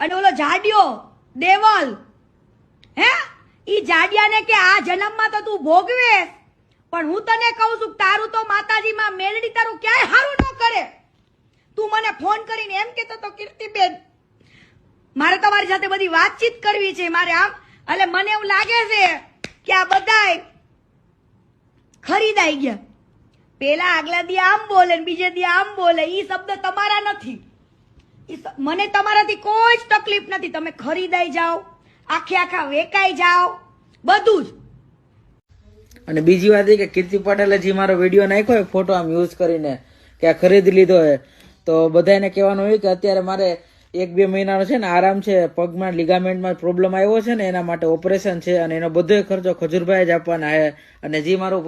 અને ઓલો જાડિયો, દેવલ, હે? ઈ જાડિયાને કે આ જન્મમાં તો તું ભોગવે પણ હું તને કહું છું, તારું તો માતાજીમાં મેલડી તારું ક્યાંય હારું ન કરે. તું મને ફોન કરીને એમ કેતો તો, કીર્તિબેન, મારે તમારી સાથે બધી વાતચીત કરવી છે, મારે આમ, એટલે મને એવું લાગે છે કે આ બધાય ખરીદાઈ ગયા. પેલા આગલા દી આમ બોલે બીજે દી આમ બોલે, ઈ શબ્દ તમારા નથી. મને તમારાથી કોઈ જ તકલીફ નથી. તમે ખરીદાઈ જાઓ, આખે આખા વેકાઈ જાઓ, બધું જ. અને બીજી વાત એ કે કીર્તિ પટેલે જે મારો વીડિયો નાખ્યો હોય ફોટો આમ યુઝ કરીને, કે આ ખરીદી લીધો હોય, તો બધાને કહેવાનું હોય કે અત્યારે મારે એક બે મહિનાનો છે ને આરામ છે, પગમાં લિગામેન્ટમાં પ્રોબ્લેમ આવ્યો છે ને એના માટે ઓપરેશન છે, અને એનો બધો ખર્ચો ખજૂરભાઈ જ આપવાના છે. અને જે મારું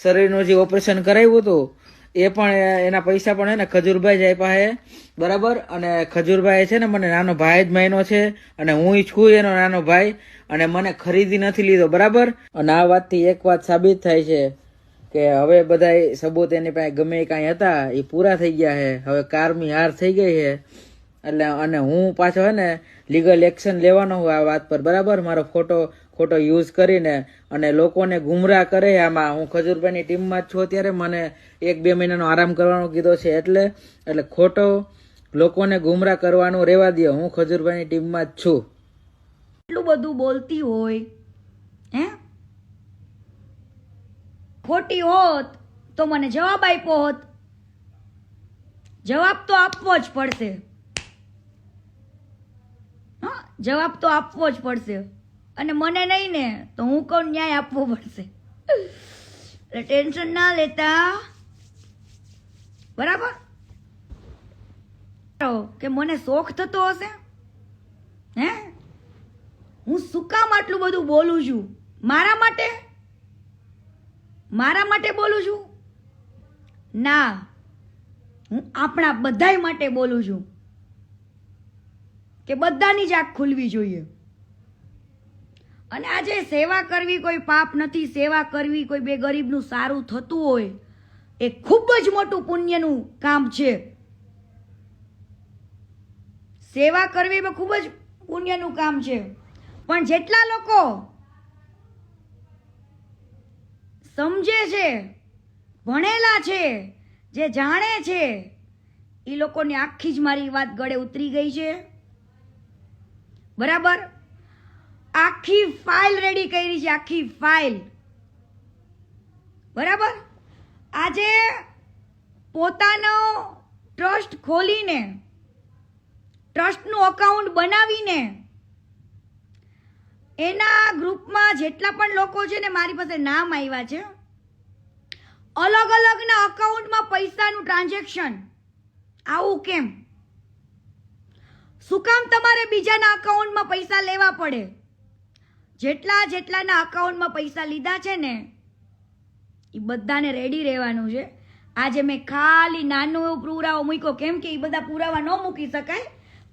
શરીરનું જે ઓપરેશન કરાવ્યું હતું એ પણ એના પૈસા પણ હે ને ખજૂરભાઈ જ આપ્યા બરાબર? અને ખજૂરભાઈ છે ને મને નાનો ભાઈ જ મહિનો છે અને હું છું એનો નાનો ભાઈ અને મને ખરીદી નથી લીધો, બરાબર? અને આ વાતથી એક વાત સાબિત થાય છે કે હવે બધા સબૂત એની પાસે ગમે કાંઈ હતા એ પૂરા થઈ ગયા છે હવે કારમી હાર થઈ ગઈ છે એટલે, અને હું પાછો હે ને લીગલ એક્શન લેવાનો હું આ વાત પર, બરાબર? મારો ફોટો ખોટો યુઝ કરીને અને લોકોને ગુમરાહ કરે, આમાં હું ખજૂરભાઈની ટીમમાં જ છું અત્યારે, મને એક બે મહિનાનો આરામ કરવાનો કીધો છે એટલે એટલે ખોટો લોકોને ગુમરાહ કરવાનું રહેવા દો હું ખજૂરભાઈની ટીમમાં જ છું. એટલું બધું બોલતી હોય, હે? ખોટી હોત તો મને જવાબ આપ્યો હોત. જવાબ તો આપવો જ પડશે. હા, જવાબ તો આપવો જ પડશે. અને મને નહીં ને, તો હું કોણ ન્યાય આપવો પડશે. એટલે ટેન્શન ના લેતા. બરાબર? કે મને શોખ થતો હશે? હે? હું શું કામ આટલું બધું બોલું છું? મારા માટે? મારા માટે બોલું છું? ના. હું આપણા બધાય માટે બોલું છું. કે બધાની જ આંખ ખુલવી જોઈએ. અને આજે સેવા કરવી કોઈ પાપ નથી, સેવા કરવી કોઈ બે ગરીબનું સારું થતું હોય, એ ખૂબ જ મોટું પુણ્યનું કામ છે. સેવા કરવી એ ખૂબ જ પુણ્યનું કામ છે. પણ જેટલા લોકો સમજે છે, ભણેલા છે, જે જાણે છે એ લોકોની આખી જ મારી વાત ગળે ઉતરી ગઈ છે. બરાબર? આખી ફાઇલ રેડી કરી છે, આખી ફાઇલ બરાબર? આજે પોતાનો ટ્રસ્ટ ખોલીને ટ્રસ્ટનું અકાઉન્ટ બનાવીને, એના ગ્રુપમાં જેટલા પણ લોકો છે ને, મારી પાસે નામ આવ્યા છે. અલગ અલગના અકાઉન્ટમાં પૈસાનું ટ્રાન્ઝેક્શન આવું કેમ? શું કામ તમારે બીજાના અકાઉન્ટમાં પૈસા લેવા પડે? જેટલા જેટલાના અકાઉન્ટમાં પૈસા લીધા છે ને, એ બધાને રેડી રહેવાનું છે. આજે મેં ખાલી નાનો એવો પુરાવો મૂક્યો. કેમ કે એ બધા પુરાવા ન મૂકી શકાય.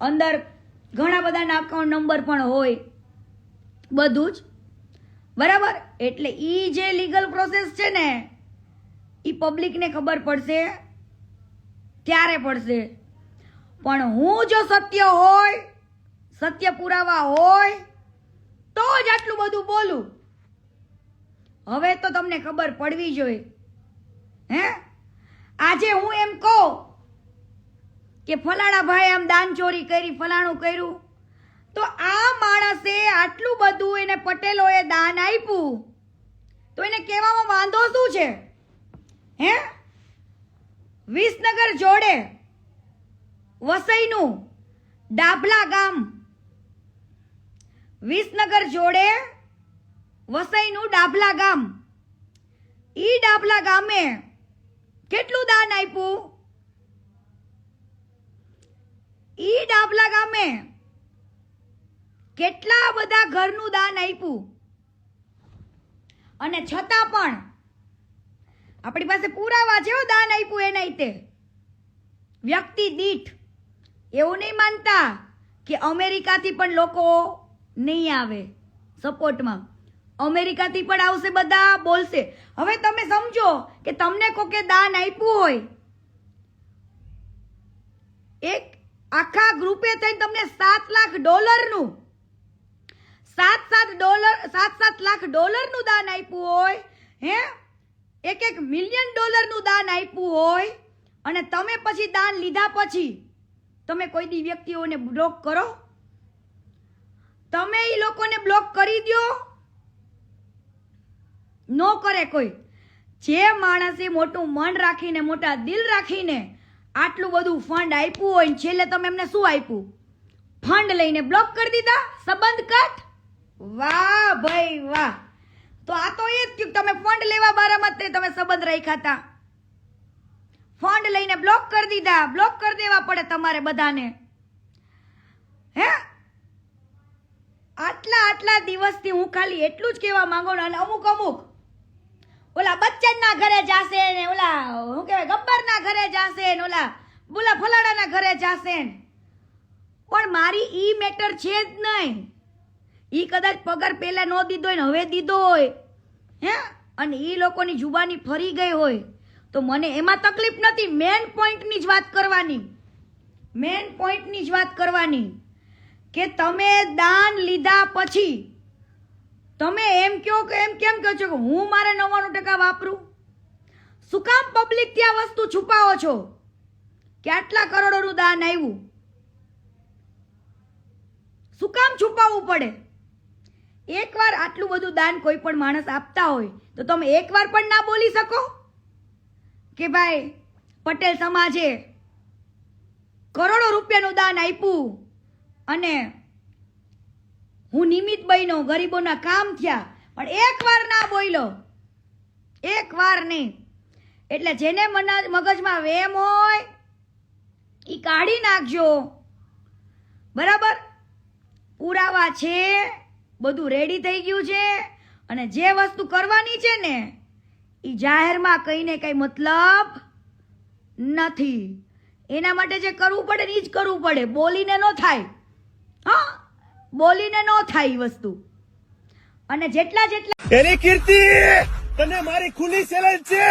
અંદર ઘણા બધાના અકાઉન્ટ નંબર પણ હોય. બધું જ. બરાબર? એટલે એ જે લીગલ પ્રોસેસ છે ને એ પબ્લિકને ખબર પડશે. ત્યારે પડશે? પણ હું જો સત્ય હોય, સત્ય પુરાવા હોય તો જ આટલું બધું બોલું. હવે તો તમને ખબર પડવી જોઈએ. હે? આજે હું એમ કહું કે ફલાણા ભાઈ આમ દાન ચોરી કરી, ફલાણું કર્યું, તો આ માણસે આટલું બધું એને પટેલોએ દાન આપ્યું. તો એને કહેવામાં વાંધો શું છે? હે? વિસનગર જોડે વસઈનું ડાભલા ગામ વિસનગર જોડે વસઈનું ડાભલા ગામ. ઈ ડાભલા ગામે કેટલું દાન આપ્યું? ઈ ડાભલા ગામે કેટલા બધા ઘરનું દાન આપ્યું? અને છતાં પણ આપણી પાસે પુરાવા છે દાન આપ્યું એના રીતે વ્યક્તિ દીઠ એવું નહીં માનતા કે અમેરિકાથી પણ લોકો નહીં આવે. સપોર્ટમાં અમેરિકાથી પણ આવશે બધા, બોલશે. હવે તમે સમજો કે તમને કોકે દાન આપ્યું હોય. એક આખા ગ્રુપે થઈને તમને સાત લાખ ડોલરનું, સાત સાત ડોલર, સાત સાત લાખ ડોલરનું દાન આપ્યું હોય, હે? એક એક મિલિયન ડોલરનું દાન આપ્યું હોય, અને તમે પછી દાન લીધા પછી તમે કોઈ દી વ્યક્તિઓને બ્લોક કરો? તમે એ લોકોને બ્લોક કરી દો નો કરે કોઈ. જે માણસે મોટું મન રાખીને, મોટા દિલ રાખીને આટલું બધું ફંડ આપ્યું હોય ને છેલ્લે તમે એમને શું આપ્યું? ફંડ લઈને બ્લોક કરી દીધા? સંબંધ કટ? વાહ ભાઈ વાહ. તો આ તો એ જ કે તમે ફંડ લેવા બારામાં તમે સંબંધ રાખ્યા હતા. ફંડ લઈને બ્લોક કરી દીધા. બ્લોક કરી દેવા પડે તમારે બધાને. હે? આટલા આટલા દિવસથી હું ખાલી એટલું જ કહેવા માંગુ ને અને અમુક અમુક ઓલા બચ્ચનના ઘરે જાશે ને ઓલા શું કહેવાય, ગબ્બરના ઘરે જાશે ને ઓલા બોલા ફલાડાના ઘરે જાશે ને. પણ મારી ઈ મેટર છે જ નહીં. ઈ કદાચ પગાર પહેલાં ન દીધો હોય ને હવે દીધો હોય. હે? અને ઈ લોકોની જુબાની ફરી ગઈ હોય. તો મને એમાં તકલીફ નથી. મેન પોઈન્ટની જ વાત કરવાની. મેન પોઈન્ટની જ વાત કરવાની. કે તમે દાન લીધા પછી તમે એમ કહો કે એમ કેમ કહો છો કે હું મારે નવ્વાણું ટકા વાપરું? શું કામ પબ્લિક ત્યાં વસ્તુ છુપાવો છો? કે આટલા કરોડોનું દાન આવ્યું શું કામ છુપાવવું પડે? એકવાર આટલું બધું દાન કોઈ પણ માણસ આપતા હોય, તો તમે એકવાર પણ ના બોલી શકો? કે ભાઈ, પટેલ સમાજે કરોડો રૂપિયાનું દાન આપ્યું. અને હું નિમિત બન્યો, ગરીબોના કામ થયા, પણ એકવાર ના બોલ્યો. એકવાર નહીં. એટલે જેને મના, મગજમાં વેમ હોય એ કાઢી નાખજો. બરાબર? પુરાવા છે, બધું રેડી થઈ ગયું છે, અને જે વસ્તુ કરવાની છે ને એ જાહેરમાં કંઈને કંઈ મતલબ નથી. એના માટે જે કરવું પડે ને એ જ કરવું પડે. બોલીને ન થાય. હા? બોલીને ન થાય એ વસ્તુ. અને જેટલા જેટલા એની કીર્તિ તને મારી ખુલ્લી ચેલેન્જ છે.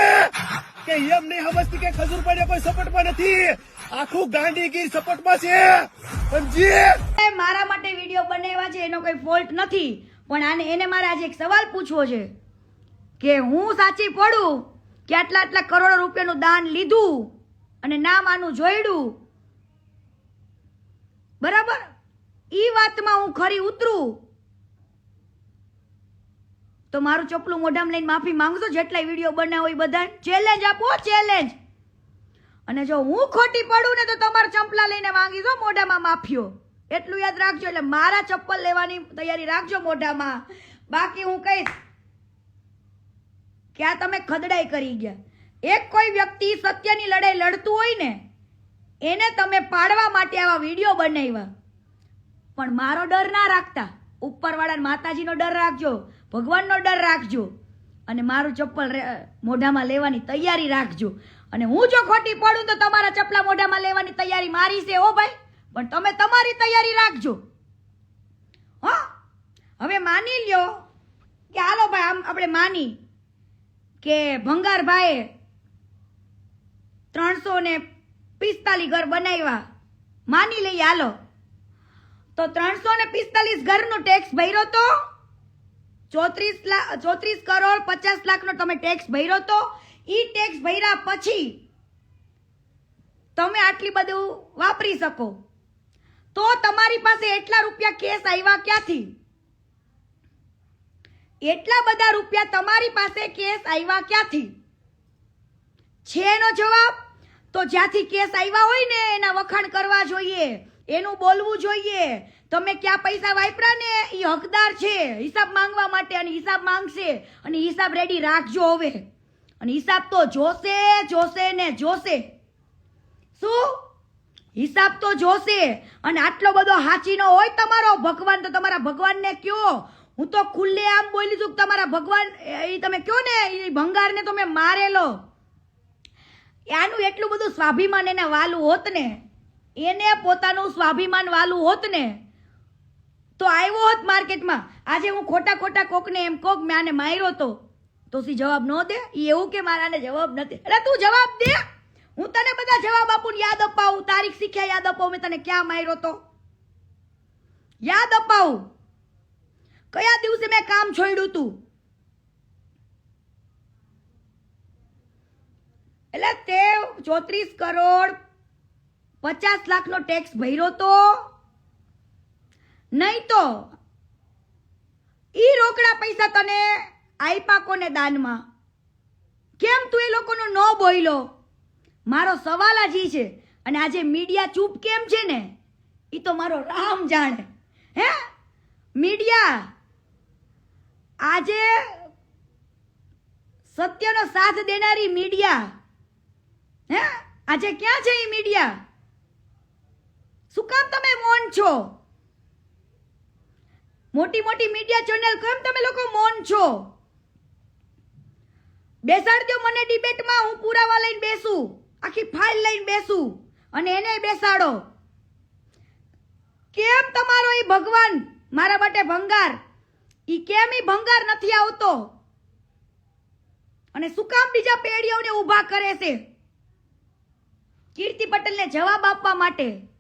કે એમ નહીં સમજતી કે ખજૂર પડે કોઈ સપોર્ટમાં નથી. આખું ગાંધીગીર સપોર્ટમાં છે. સમજી મારા માટે વીડિયો બનાવ્યા છે એનો કોઈ ફોલ્ટ નથી. પણ આને એને મારે આજે એક સવાલ પૂછવો છે કે હું સાચી પડું કે આટલા આટલા કરોડો રૂપિયાનું દાન લીધું અને નામ આનું જોયડું? બરાબર? ઈ વાતમાં હું ખરી ઉતરું. તો મારું ચપલું મોઢામાં લઈને માફી માંગજો જેટલા વીડિયો બનાવો એ બધા ચેલેન્જ આપો ચેલેન્જ અને જો હું ખોટી પડું ને તો તમારા ચંપલા લઈને માંગીશો મોઢામાં માફીઓ. એટલું યાદ રાખજો, એટલે મારા ચપ્પલ લેવાની તૈયારી રાખજો મોઢામાં. બાકી હું કહીશ કે આ તમે ખદડાઈ કરી ગયા. એક કોઈ વ્યક્તિ સત્યની લડાઈ લડતું હોય ને, એને તમે પાડવા માટે આવા વીડિયો બનાવ્યા. પણ મારો ડર ના રાખતા. ઉપરવાળા માતાજીનો ડર રાખજો, ભગવાનનો ડર રાખજો. અને મારું ચપ્પલ મોઢામાં લેવાની તૈયારી રાખજો. અને હું જો ખોટી પડું તો તમારા ચપલા મોઢામાં લેવાની તૈયારી મારી છે ઓ ભાઈ? પણ તમે તમારી તૈયારી રાખજો. હો? હવે માની લ્યો કે હાલો ભાઈ, આમ આપણે માની કે ભંગારભાઈએ ત્રણસો ને પિસ્તાલીસ ઘર બનાવ્યા. માની લઈએ, હાલો. તો ત્રણસો ને પિસ્તાલીસ ઘરનો ટેક્સ ભર્યો તો? ચોત્રીસ લાખ ચોત્રીસ કરોડ પચાસ લાખનો તમે ટેક્સ ભર્યો તો? ઈ ટેક્સ ભર્યા પછી તમે આટલી બધું વાપરી શકો. તો તમારી પાસે એટલા રૂપિયા કેસ આવ્યા ક્યાંથી? એટલા બધા રૂપિયા તમારી પાસે કેસ આવ્યા ક્યાંથી? છે એનો જવાબ? તો જ્યાંથી કેસ આવ્યા હોય ને એના વખાણ કરવા જોઈએ. એનું બોલવું જોઈએ. તમે ક્યાં પૈસા વાપરા ને એ હકદાર છે. હિસાબ માંગવા માટે અને હિસાબ માંગશે. અને હિસાબ રેડી રાખજો હવે. અને હિસાબ તો જોશે જોશે ને જોશે. શું? હિસાબ તો જોશે. અને આટલો બધો હાચીનો હોય તમારો ભગવાન, તો તમારા ભગવાનને કયો. હું તો ખુલ્લે આમ બોલી છું તમારા ભગવાન, એ તમે કયો ને, એ ભંગારને તમે મારેલો. આનું એટલું બધું સ્વાભિમાન એને વાલું હોત ને એને પોતાનું સ્વાભિમાન વાલું હોત ને, તો આવ્યો હોત માર્કેટમાં. આજે હું ખોટા ખોટા કોકને એમ કોક મેં આને માર્યો તો તો સી જવાબ ન દે? એ એવું કે મારાને જવાબ નથી. એટલે તું જવાબ દે. હું તને બધા જવાબ આપું યાદ અપાવું. તારીખ શીખ્યા, યાદ અપાવું. મેં તને ક્યાં માર્યો તો? યાદ અપાવું. કયા દિવસે મેં કામ છોડ્યું તું? એટલે તે ચોત્રીસ કરોડ પચાસ લાખનો ટેક્સ ભર્યો તો? નહીં તો? ઈ રોકડા પૈસા તને આપ્યા કોને દાનમાં? કેમ તું એ લોકોનો ન બોયલો? મારો સવાલ જ ઈ છે. અને આજે મીડિયા ચૂપ કેમ છે ને? ઈ તો મારો રામ જાણે. હે? મીડિયા, આજે સત્યનો સાથ દેનારી મીડિયા, હે? આજે ક્યાં છે એ મીડિયા? છો? મોટી મોટી મીડિયા ચેનલ કેમ તમે લોકો મૌન છો? બેસાડજો મને ડિબેટમાં હું પુરાવા લઈને બેસું. આખી ફાઇલ લઈને બેસું અને એને બેસાડો. કેમ તમારો એ ભગવાન મારા માટે ભંગાર? ઈ કેમ ઈ ભંગાર નથી આવતો? અને શું કામ બીજા પેઢીઓને ઊભા કરે છે? કીર્તિ પટેલને જવાબ આપવા માટે.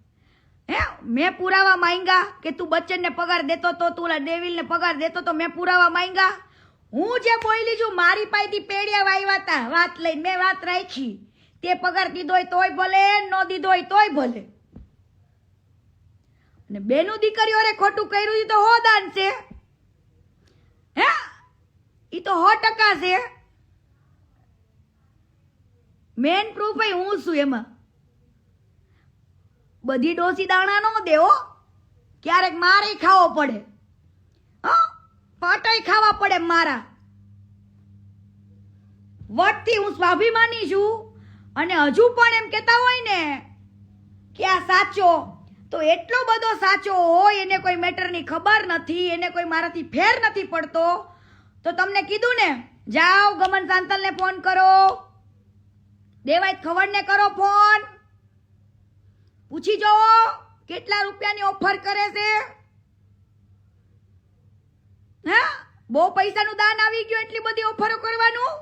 હે? મેં પુરાવા માંગ્યા કે તું બચ્ચનને પગાર દેતો તો, તું ઓલા ડેવિલને પગાર દેતો તો મેં પુરાવા માંગ્યા. હું જે બોલી છું, મારી પાસેથી પેડિયા વાવ્યા હતા વાત લઈને મેં વાત રાખી. તે પગાર દીધો હોય તોય ભલે, ન દીધો હોય તોય ભલે. અને બેનું દીકરીઓને ખોટું કર્યું તો હો દાન છે. હે? એ તો હો ટકા છે. મેન પ્રૂફ હું છું એમાં. બધી ડોસી દાણા ન દેવો. ક્યારેક મારે ખાવો પડે. હા? પાટાઈ ખાવા પડે મારા. વટથી હું સ્વાભિમાની છું. અને હજુ પણ એમ કહેતા હોય ને કે આ સાચો. તો એટલો બધો સાચો હોય એને કોઈ મેટરની ખબર નથી, એને કોઈ મારાથી ફેર નથી પડતો. તો તમને કીધું ને, જાઓ ગમન સાંતલને ફોન કરો. દેવાય ખવડને કરો ફોન. પૂછી જુઓ કેટલા રૂપિયાની ઓફર કરે છે? હા? બહુ પૈસાનું દાન આવી ગયું એટલી બધી ઓફરો કરવાનું?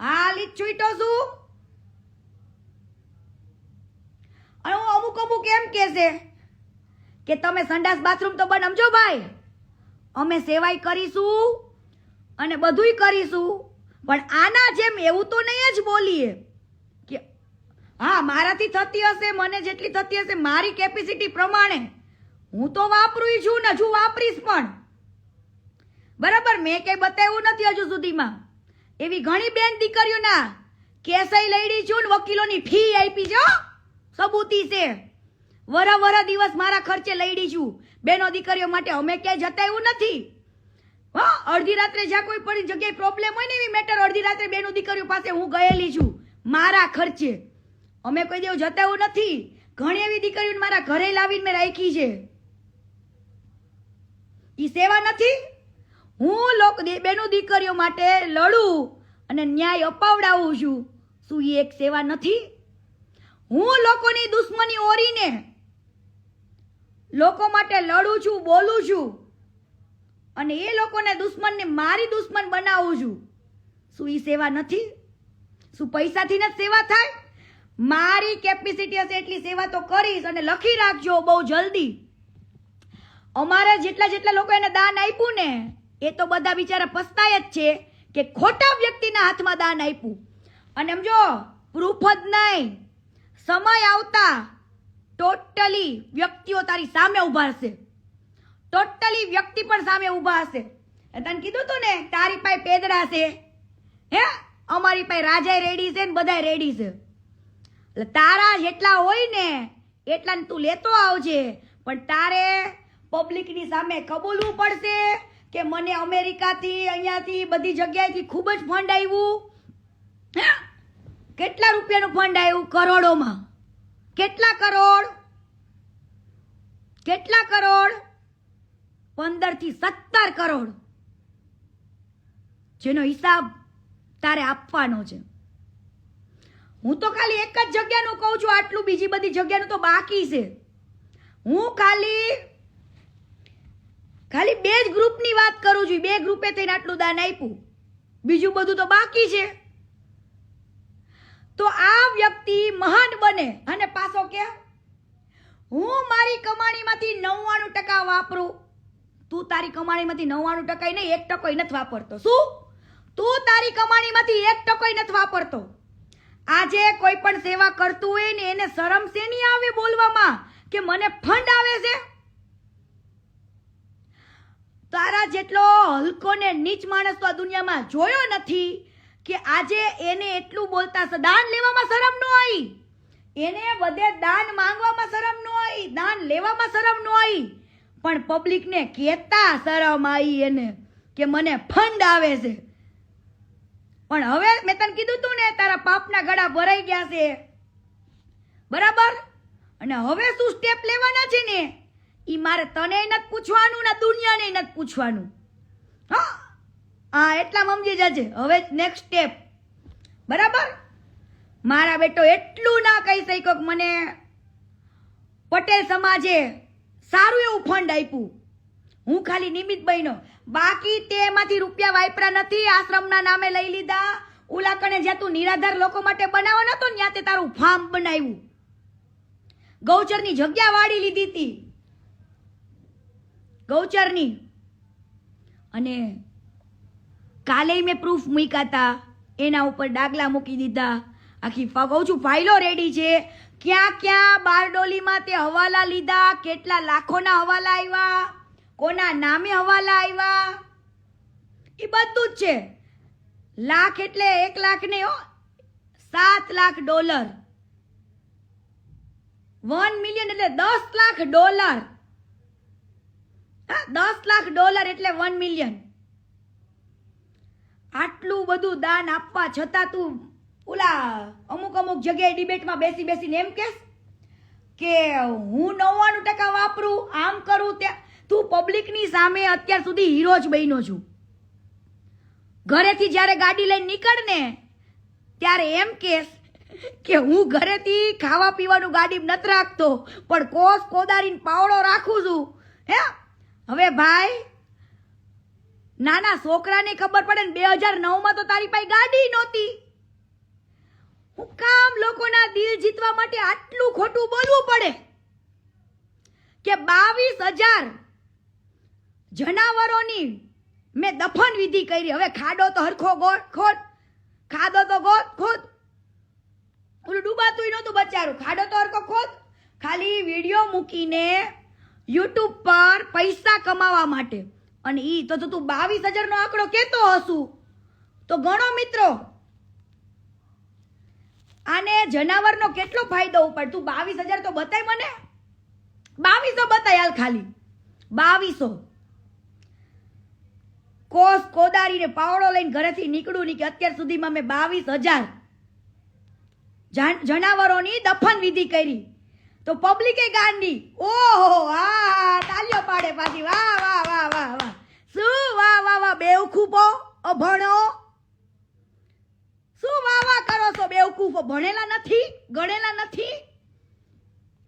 હાલ ઈ જ છૂટો છું. અને હું અમુક અમુક એમ કે કે તમે સંડાસ બાથરૂમ તો બનાવજો ભાઈ. અમે સેવાય કરીશું અને બધુંય કરીશું. પણ આના જેમ એવું તો નહીં જ બોલીએ. હા, મારાથી થતી હશે, મને જેટલી થતી હશે, મારી કેપેસિટી પ્રમાણે. હું તો વાપરું છું ને હજુ વાપરીશ પણ. બરાબર, મેં કઈ બતાવ્યું નથી હજુ સુધીમાં. એવી ઘણી બેન દીકરીઓના કેસઈ લઈડી છું ને વકીલોની ફી આપી હો. સબૂતી છે. વરા વરા દિવસ મારા ખર્ચે લઈડી છું. બેનો દીકરીઓ માટે અમે ક્યાંય જતા એવું નથી. હા, અડધી રાત્રે જ્યાં કોઈ પડી જગ્યાએ પ્રોબ્લેમ હોય ને એવી મેટર અડધી રાત્રે બેનો દીકરીઓ પાસે હું ગયેલી છું. મારા ખર્ચે. અમે કોઈ દેવ જતા એવું નથી. ઘણી એવી દીકરીઓ મારા ઘરે લાવીને મેં રાખી છે. એ સેવા નથી. હું લોક બેનો દીકરીઓ માટે લડું અને ન્યાય અપાવડાવું છું. શું એ એક સેવા નથી? હું લોકોની દુશ્મની ઓરીને લોકો માટે લડું છું, બોલું છું અને એ લોકોને દુશ્મનને મારી દુશ્મન બનાવું છું. શું એ સેવા નથી? શું પૈસાથી જ સેવા થાય? મારી કેપેસિટી હશે એટલી સેવા તો કરીશ અને લખી રાખજો બહુ જલ્દી. અમારા જેટલા જેટલા લોકો એને દાન આપ્યું ને, એ તો બધા બિચારા પસ્તાય જ છે કે ખોટા વ્યક્તિના હાથમાં દાન આપ્યું. અને સમજો પ્રૂફ જ નહીં. સમય આવતા ટોટલી વ્યક્તિઓ તારી સામે ઊભા હશે. ટોટલી વ્યક્તિ પણ સામે ઊભા હશે. એ તને કીધું તું ને, તારી પાસે પેદડા છે. હે? અમારી પાસે રાજાય રેડી છે ને બધાય રેડી છે. એટલે તારા જેટલા હોય ને એટલા તું લેતો આવજે. પણ તારે પબ્લિકની સામે કબૂલવું પડશે કે મને અમેરિકાથી, અહીંયાથી, બધી જગ્યાએથી ખૂબ જ ફંડ આવ્યું કેટલા રૂપિયાનું ફંડ આવ્યું કરોડોમાં? કેટલા કરોડ? કેટલા કરોડ? પંદરથી સત્તર કરોડ. જેનો હિસાબ તારે આપવાનો છે. હું તો ખાલી એક જ જગ્યાનું કહું છું, આટલું બીજી બધી જગ્યાનું તો બાકી છે. હું ખાલી ખાલી બે જ ગ્રુપની વાત કરું છું, બે ગ્રુપે થઈને આટલું દાન આપ્યું. બીજું બધું તો બાકી છે. તો આ વ્યક્તિ મહાન બને અને પાછો કે, હું મારી કમાણીમાંથી નવ્વાણું ટકા વાપરું. તું તારી કમાણીમાંથી નવ્વાણું ટકા નહીં, એક ટકો નથી વાપરતો. શું? તું તારી કમાણીમાંથી એક ટકો નથી વાપરતો. આજે કોઈ પણ સેવા કરતું હોય ને એને શરમ શેની આવે બોલવામાં? કે મને ફંડ આવે છે? તારા જેટલો હલકો ને નીચ માણસ તો આ દુનિયામાં જોયો નથી કે આજે એને એટલું બોલતા દાન લેવામાં શરમ ન આવી. એને બધે દાન માંગવામાં શરમ ન આવી, દાન લેવામાં શરમ ન આવી. પણ પબ્લિકને કહેતા શરમ આવી એને કે મને ફંડ આવે છે. પણ હવે મેં તને કીધું તું ને, તારા પાપના ગળા ભરાઈ ગયા છે. બરાબર? અને હવે શું સ્ટેપ લેવાના છે ને એ મારે તને નથી પૂછવાનું ને દુનિયાને નથી પૂછવાનું. હા? હા એટલા સમજી જજે. હવે નેક્સ્ટ સ્ટેપ બરાબર? મારા બેટો એટલું ના કહી શક્યો મને પટેલ સમાજે સારું એવું ફંડ આપ્યું. હું ખાલી નિમિત્ત બન્યો. બાકી તે એમાંથી રૂપિયા વાપરા નથી, આશ્રમના નામે લઈ લીધા. ઓલા કણે જ્યાં તું નિરાધાર લોકો માટે બનાવવાનો હતો ત્યાં તે તારું ફાર્મ બનાવ્યું. ગૌચરની જગ્યા વાળી લીધી હતી ગૌચરની. અને કાલે મેં પ્રૂફ મૂક્યા હતા એના ઉપર ડાગલા મૂકી દીધા. આખી કહું છું ફાઇલો રેડી છે. ક્યાં ક્યાં બારડોલીમાં તે હવાલા લીધા, કેટલા લાખોના હવાલા આવ્યા. કોના નામે હવાલા આવ્યા એ બધું જ છે. લાખ એટલે એક લાખ નહીં હો, સાત લાખ ડોલર. વન મિલિયન એટલે દસ લાખ ડોલર. દસ લાખ ડોલર એટલે વન મિલિયન. આટલું બધું દાન આપવા છતાં તું ઓલા અમુક અમુક જગ્યાએ ડિબેટમાં બેસી બેસીને એમ કેસ કે હું નવ્વાણું ટકા વાપરું, આમ કરું, ત્યાં તું પબ્લિકની સામે અત્યાર સુધી હીરો જ બન્યો છું. ઘરેથી જ્યારે ગાડી લઈને નીકળ ને, ત્યારે એમ કેસ કે હું ઘરેથી ખાવા પીવાનું ગાડી નથી રાખતો, પણ કોસ કોદારીને પાવડો રાખું છું. હે? હવે ભાઈ, નાના છોકરાને ખબર પડે ને બે હજાર નવમાં તો તારી પાસે ગાડી નહોતી. હું કામ લોકોના દિલ જીતવા માટે આટલું ખોટું બોલવું પડે? કે બાવીસ હજાર જનાવરોની મેં દફન વિધિ કરી. હવે ખાડો તો હરખો ગોળ ખોદ ખાડો તો ગોળ ખોદ ઓલું ડૂબાતું નહોતું બચારું ખાડો તો હરખો ખોદ ખાલી વીડિયો મૂકીને યુટ્યુબ પર પૈસા કમાવા માટે. અને એ તો તો બાવીસ હજારનો આંકડો કેતો હશું, તો ગણો મિત્રો. આને જનાવરનો કેટલો ફાયદો ઉપર તું બાવીસ હજાર તો બતાય મને. બાવીસો બતાય હાલ ખાલી. બાવીસો. કોસ કોદારી ને પાવડો લઈને ઘરેથી નીકળું નહીં કે અત્યાર સુધીમાં મેં બાવીસ હજાર જાન- જનાવરોની દફન વિધિ કરી. તો પબ્લિકે ગાંડી. ઓહો, આ તાલીઓ પાડે પાછી. વાહ વાહ વાહ વાહ વાહ. શું વાહ વાહ વાહ? બેવકૂફો અભણો? શું વાહ વાહ કરો છો? બેવકૂફો ભણેલા નથી? ગણેલા નથી?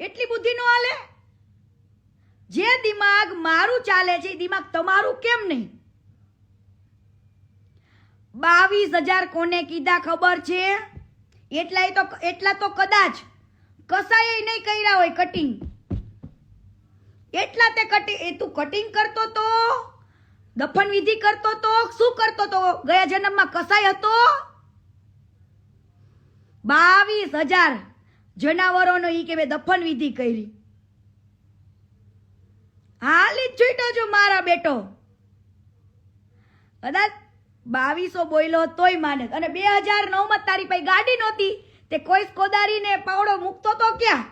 એટલી બુદ્ધિ નો હાલે? જે દિમાગ મારું ચાલે છે, એ દિમાગ તમારું કેમ નહીં? બાવીસ હજાર કોને કીધા ખબર છે? એટલાય તો એટલા તો કદાચ કસાય નહીં કર્યા હોય કટિંગ એટલા તે કટિંગ એ તું કટિંગ કરતો તો? દફન વિધિ કરતો તો? શું કરતો તો? ગયા જન્મમાં કસાય હતો? બાવીસ હજાર જનાવરોનો ઈ કે મેં દફન વિધિ કરી. હાલી જ જોઈતો છું મારા બેટો. કદાચ બાવીસો બોયલો તોય માને અને બે હજાર નવમાં તારી પાસે ગાડી નહોતી. તે કોઈ કોદારીને પાવડો મૂકતો તો ક્યાં?